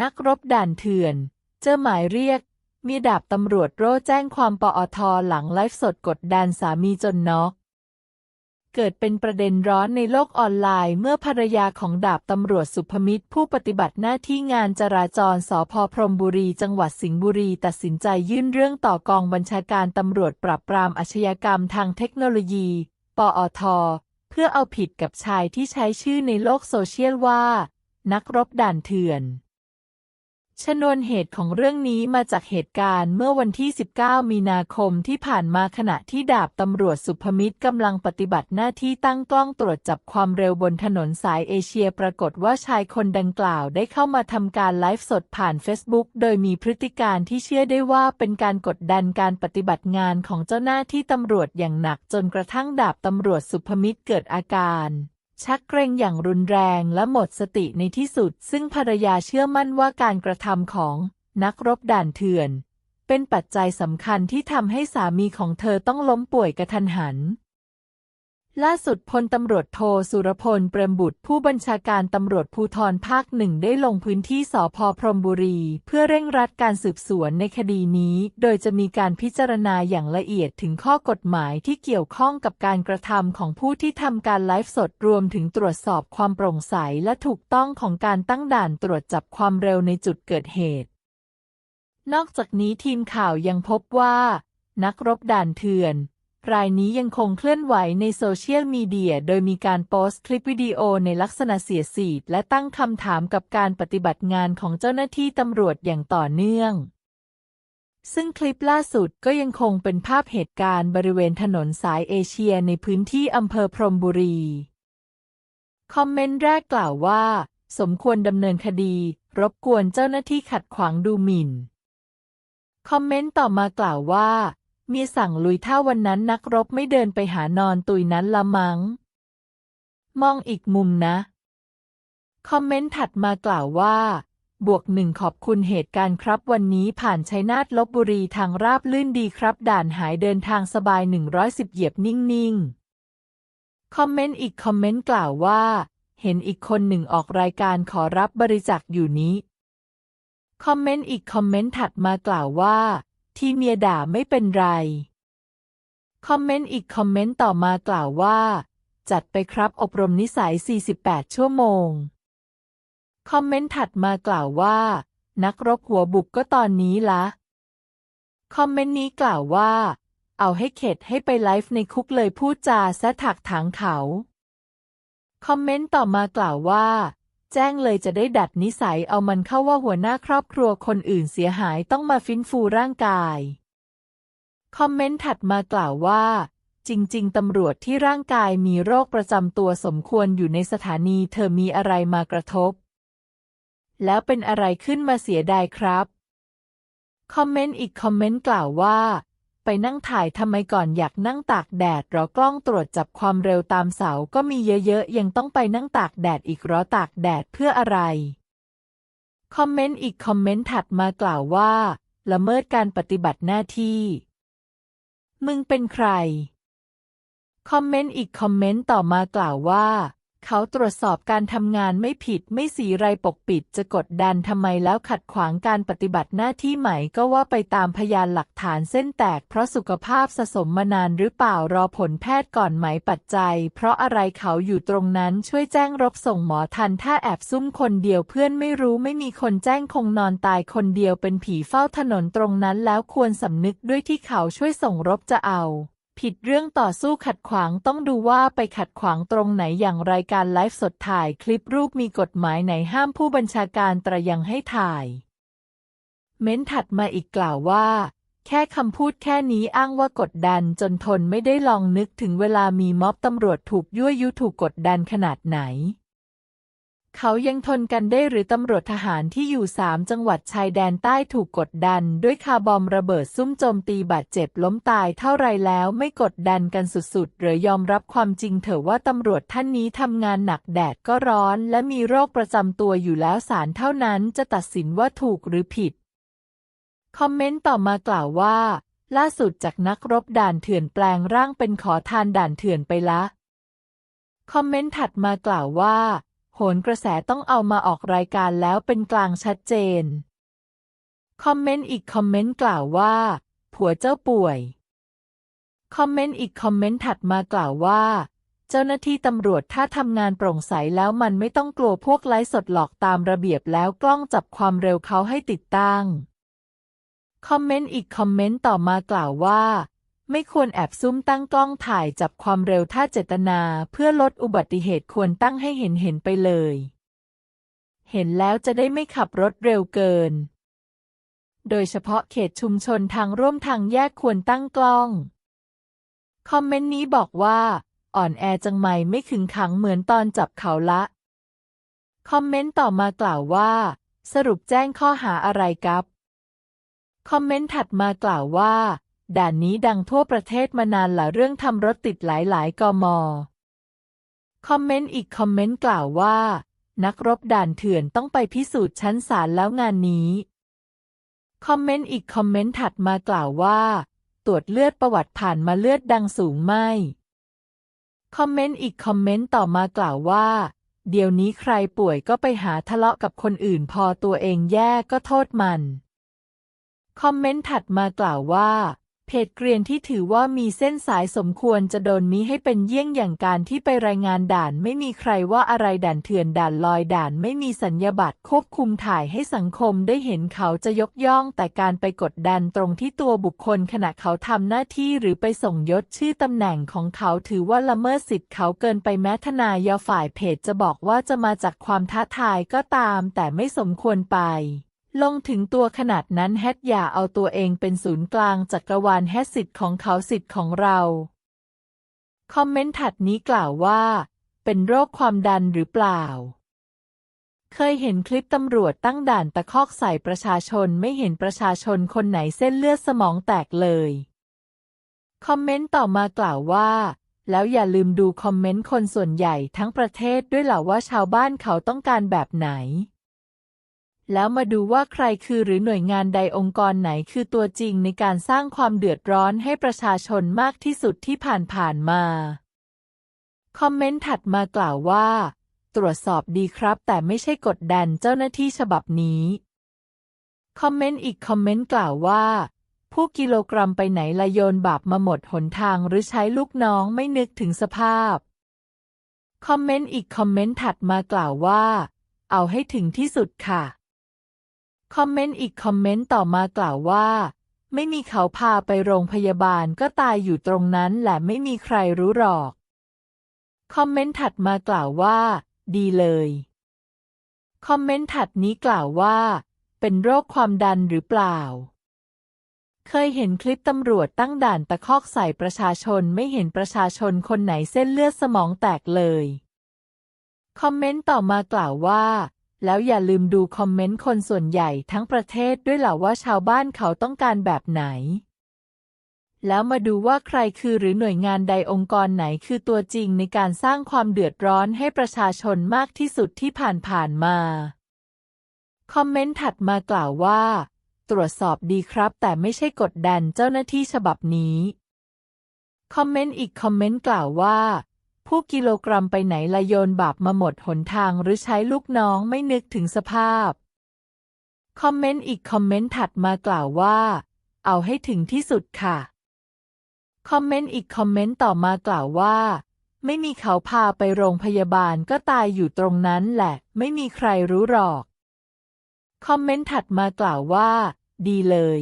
นักรบด่านเถื่อน เจอหมายเรียก มีดาบตำรวจโร่แจ้งความปอทหลังไลฟ์สดกดดันสามีจนน็อกเกิดเป็นประเด็นร้อนในโลกออนไลน์เมื่อภรรยาของดาบตำรวจสุภมิตร ผู้ปฏิบัติหน้าที่งานจราจรสพพรมบุรี จังหวัดสิงห์บุรี ตัดสินใจยื่นเรื่องต่อกองบัญชาการตำรวจปราบปรามอาชญากรรมทางเทคโนโลยี ปอท เพื่อเอาผิดกับชายที่ใช้ชื่อในโลกโซเชียลว่า นักรบด่านเถื่อน ชนวนเหตุของเรื่องนี้มาจากเหตุการณ์เมื่อวันที่ 19 มีนาคมที่ผ่านมาขณะที่ดาบตำรวจสุภมิตรกำลังปฏิบัติหน้าที่ตั้งกล้องตรวจจับความเร็วบนถนนสายเอเชียปรากฏว่าชายคนดังกล่าวได้เข้ามาทำการไลฟ์สดผ่านเฟซบุ๊กโดยมีพฤติการที่เชื่อได้ว่าเป็นการกดดันการปฏิบัติงานของเจ้าหน้าที่ตำรวจอย่างหนักจนกระทั่งดาบตำรวจสุภมิตรเกิดอาการ ชักเกรงอย่างรุนแรงและหมดสติในที่สุด ซึ่งภรรยาเชื่อมั่นว่าการกระทำของนักรบด่านเถื่อน เป็นปัจจัยสำคัญที่ทำให้สามีของเธอต้องล้มป่วยกระทันหัน ล่าสุดพลตำรวจโทสุรพล เปรมบุตร ผู้บัญชาการตำรวจภูธรภาคหนึ่งได้ลงพื้นที่สพพรมบุรี เพื่อเร่งรัดการสืบสวนในคดีนี้ โดยจะมีการพิจารณาอย่างละเอียดถึงข้อกฎหมายที่เกี่ยวข้องกับการกระทำของผู้ที่ทำการไลฟ์สดรวมถึงตรวจสอบความโปร่งใสและถูกต้องของการตั้งด่านตรวจจับความเร็วในจุดเกิดเหตุ นอกจากนี้ทีมข่าวยังพบว่า นักรบด่านเถื่อน รายนี้ยังคงเคลื่อนไหวในโซเชียลมีเดีย โดยมีการโพสต์คลิปวิดีโอในลักษณะเสียสีดและตั้งคำถามกับการปฏิบัติงานของเจ้าหน้าที่ตำรวจอย่างต่อเนื่อง ซึ่งคลิปล่าสุดก็ยังคงเป็นภาพเหตุการณ์บริเวณถนนสายเอเชียในพื้นที่อำเภอพรมบุรี คอมเมนต์แรกกล่าวว่า สมควรดำเนินคดี รบกวนเจ้าหน้าที่ขัดขวางดูหมิ่น คอมเมนต์ต่อมากล่าวว่า มียสั่งลุยถ้าวันนั้นนักรบไม่เดินไปหานอนตุยนั้นละมัง้ง มองอีกมุมนะ คอมเมนต์ถัดมากล่าวว่า บวกหนึ่งขอบคุณเหตุการณ์ครับวันนี้ผ่านชัยนาทลบบุรีทางราบลื่นดีครับ ด่านหายเดินทางสบาย 110 เหยียบนิ่งๆ คอมเมนต์อีกคอมเมนต์กล่าวว่า เห็นอีกคนหนึ่งออกรายการขอรับบริจาคอยู่นี้ คอมเมนต์อีกคอมเมนต์ถัดมากล่าวว่า ที่เมียด่าไม่เป็นไร คอมเมนต์อีกคอมเมนต์ต่อมากล่าวว่า จัดไปครับอบรมนิสัย 48 ชั่วโมง คอมเมนต์ถัดมากล่าวว่า นักรบหัวบุกก็ตอนนี้ละ คอมเมนต์นี้กล่าวว่า เอาให้เข็ดให้ไปไลฟ์ในคุกเลยพูดจาแซะถักถางเขา คอมเมนต์ต่อมากล่าวว่า แจ้งเลยจะได้ดัดนิสัยเอามันเข้าว่าหัวหน้าครอบครัวคนอื่นเสียหายต้องมาฟินฟูร่างกาย คอมเมนต์ถัดมากล่าวว่า จริง ๆ ตำรวจที่ร่างกายมีโรคประจำตัวสมควรอยู่ในสถานีเธอมีอะไรมากระทบ แล้วเป็นอะไรขึ้นมาเสียดายครับ คอมเมนต์อีกคอมเมนต์กล่าวว่า ไปนั่งถ่ายทำไมก่อนอยากนั่งตากแดดรอกล้องตรวจจับความเร็วตามเสาก็มีเยอะๆ ยังต้องไปนั่งตากแดดอีกรอตากแดดเพื่ออะไร คอมเมนต์อีกคอมเมนต์ถัดมากล่าวว่า ละเมิดการปฏิบัติหน้าที่ มึงเป็นใคร คอมเมนต์อีกคอมเมนต์ต่อมากล่าวว่า เขาตรวจสอบการทำงานไม่ผิดไม่สีไรปกปิดจะกดดันทำไมแล้วขัดขวางการปฏิบัติหน้าที่ใหม่ก็ว่าไปตามพยานหลักฐานเส้นแตกเพราะสุขภาพสะสมมานานหรือเปล่ารอผลแพทย์ก่อนไหมปัจจัย เพราะอะไรเขาอยู่ตรงนั้นช่วยแจ้งรบส่งหมอทันถ้าแอบซุ่มคนเดียวเพื่อนไม่รู้ไม่มีคนแจ้งคงนอนตายคนเดียวเป็นผีเฝ้าถนนตรงนั้นแล้วควรสำนึกด้วยที่เขาช่วยส่งรบจะเอา ผิดเรื่องต่อสู้ขัดขวางต้องดูว่าไปขัดขวางตรงไหนอย่างรายการไลฟ์สดถ่ายคลิปรูปมีกฎหมายไหนห้ามผู้บัญชาการตรยังให้ถ่าย เม้นถัดมาอีกกล่าวว่า แค่คำพูดแค่นี้อ้างว่ากดดันจนทนไม่ได้ลองนึกถึงเวลามีม็อบตำรวจถูกยั่วยุถูกกดดันขนาดไหน เขายังทนกันได้หรือตำรวจทหารที่อยู่สามจังหวัดชายแดนใต้ถูกกดดัน ด้วยคาร์บอมระเบิดซุ่มโจมตีบาดเจ็บล้มตายเท่าไรแล้วไม่กดดันกันสุดๆ หรือยอมรับความจริงเถอะว่าตำรวจท่านนี้ทำงานหนักแดดก็ร้อน และมีโรคประจำตัวอยู่แล้วศาลเท่านั้นจะตัดสินว่าถูกหรือผิด คอมเมนต์ต่อมากล่าวว่า ล่าสุดจากนักรบด่านเถื่อนแปลงร่างเป็นขอทานด่านเถื่อนไปละ คอมเมนต์ถัดมากล่าวว่า โหนกระแสต้องเอามาออกรายการแล้วเป็นกลางชัดเจน คอมเมนต์อีกคอมเมนต์กล่าวว่า ผัวเจ้าป่วย คอมเมนต์อีกคอมเมนต์ถัดมากล่าวว่า เจ้าหน้าที่ตำรวจถ้าทำงานโปร่งใสแล้วมันไม่ต้องกลัวพวกไลฟ์สดหลอกตามระเบียบแล้วกล้องจับความเร็วเขาให้ติดตั้ง คอมเมนต์อีกคอมเมนต์ต่อมากล่าวว่า ไม่ควรแอบซุ่มตั้งกล้องถ่ายจับความเร็วถ้าเจตนา เพื่อลดอุบัติเหตุควรตั้งให้เห็นเห็นไปเลย เห็นแล้วจะได้ไม่ขับรถเร็วเกิน โดยเฉพาะเขตชุมชนทางร่วมทางแยกควรตั้งกล้อง คอมเมนต์นี้บอกว่า อ่อนแอจังไหมไม่ขึงขังเหมือนตอนจับเขาละ คอมเมนต์ต่อมากล่าวว่า สรุปแจ้งข้อหาอะไรกับ คอมเมนต์ถัดมากล่าวว่า ด่านนี้ดังทั่วประเทศมานานหลายเรื่องทำรถติดหลายๆ กม คอมเมนต์อีกคอมเมนต์กล่าวว่า นักรบด่านเถื่อนต้องไปพิสูจน์ชั้นศาลแล้วงานนี้ คอมเมนต์อีกคอมเมนต์ถัดมากล่าวว่า ตรวจเลือดประวัติผ่านมาเลือดดังสูงไม่ คอมเมนต์อีกคอมเมนต์ต่อมากล่าวว่า เดี๋ยวนี้ใครป่วยก็ไปหาทะเลาะกับคนอื่นพอตัวเองแย่ก็โทษมัน คอมเมนต์ถัดมากล่าวว่า เพจเกรียนที่ถือว่ามีเส้นสายสมควรจะโดนมีให้เป็นเยี่ยงอย่างการที่ไปรายงานด่านไม่มีใครว่าอะไรด่านเถื่อนด่านลอยด่านไม่มีสัญญาบัตรควบคุมถ่ายให้สังคมได้เห็นเขาจะยกย่องแต่การไปกดดันตรงที่ตัวบุคคลขณะเขาทำหน้าที่หรือไปส่งยศชื่อตำแหน่งของเขาถือว่าละเมิดสิทธิ์เขาเกินไปแม้ทนายาฝ่ายเพจจะบอกว่าจะมาจากความท้าทายก็ตาม แต่ไม่สมควรไป ลงถึงตัวขนาดนั้นแฮทอย่าเอาตัวเองเป็นศูนย์กลางจักรวาลแฮทสิทธิ์ของเขาสิทธิ์ของเรา คอมเมนต์ถัดนี้กล่าวว่า เป็นโรคความดันหรือเปล่า เคยเห็นคลิปตำรวจตั้งด่านตะคอกใส่ประชาชนไม่เห็นประชาชนคนไหนเส้นเลือดสมองแตกเลย คอมเมนต์ต่อมากล่าวว่าแล้วอย่าลืมดูคอมเมนต์คนส่วนใหญ่ทั้งประเทศด้วยเหล่าว่าชาวบ้านเขาต้องการแบบไหน แล้วมาดูว่าใครคือหรือหน่วยงานใดองค์กรไหนคือตัวจริงในการสร้างความเดือดร้อนให้ประชาชนมากที่สุดที่ผ่านๆมา คอมเมนต์ถัดมากล่าวว่า ตรวจสอบดีครับ แต่ไม่ใช่กดดันเจ้าหน้าที่ฉบับนี้ คอมเมนต์อีกคอมเมนต์กล่าวว่า ผู้กิโลกรัมไปไหนละโยนบาปมาหมดหนทางหรือใช้ลูกน้องไม่นึกถึงสภาพ คอมเมนต์อีกคอมเมนต์ถัดมากล่าวว่า เอาให้ถึงที่สุดค่ะ คอมเมนต์อีกคอมเมนต์ต่อมากล่าวว่า ไม่มีเขาพาไปโรงพยาบาลก็ตายอยู่ตรงนั้นแหละไม่มีใครรู้หรอก คอมเมนต์ถัดมากล่าวว่า ดีเลย คอมเมนต์ถัดนี้กล่าวว่า เป็นโรคความดันหรือเปล่า เคยเห็นคลิปตำรวจตั้งด่านตะคอกใส่ประชาชนไม่เห็นประชาชนคนไหนเส้นเลือดสมองแตกเลย คอมเมนต์ต่อมากล่าวว่า แล้วอย่าลืมดูคอมเมนต์คนส่วนใหญ่ทั้งประเทศด้วยเหล่าว่าชาวบ้านเขาต้องการแบบไหน แล้วมาดูว่าใครคือหรือหน่วยงานใดองค์กรไหนคือตัวจริงในการสร้างความเดือดร้อนให้ประชาชนมากที่สุดที่ผ่านๆมา คอมเมนต์ถัดมากล่าวว่า ตรวจสอบดีครับ แต่ไม่ใช่กดดันเจ้าหน้าที่ฉบับนี้ คอมเมนต์อีกคอมเมนต์กล่าวว่า ผู้กิโลกรัมไปไหนละโยนบาปมาหมดหนทางหรือใช้ลูกน้องไม่นึกถึงสภาพ คอมเมนต์อีกคอมเมนต์ถัดมากล่าวว่า เอาให้ถึงที่สุดค่ะ คอมเมนต์อีกคอมเมนต์ต่อมากล่าวว่า ไม่มีเขาพาไปโรงพยาบาลก็ตายอยู่ตรงนั้นแหละ ไม่มีใครรู้หรอก คอมเมนต์ถัดมากล่าวว่า ดีเลย